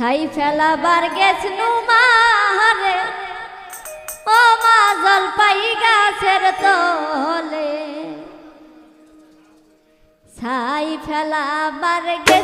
ছাই ফেলাবার গেছ নুমারে ও মা জলপাই গাছের তলে। ছাই ফেলাবার গে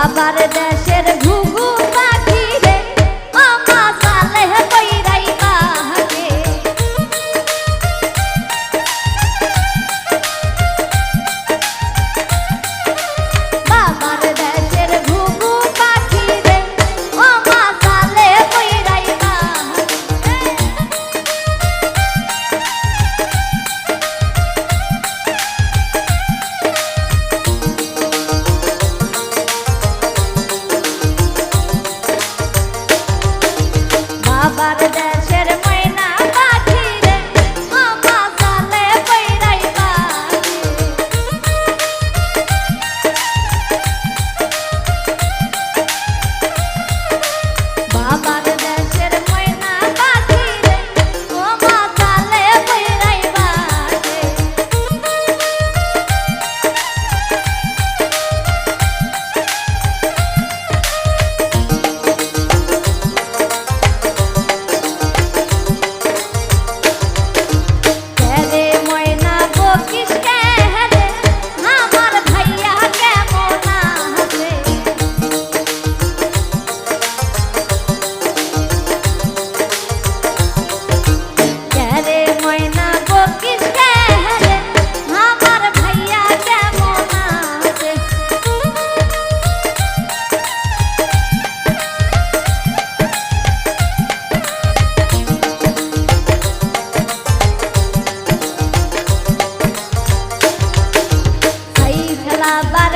আবার দেশের ঘুম la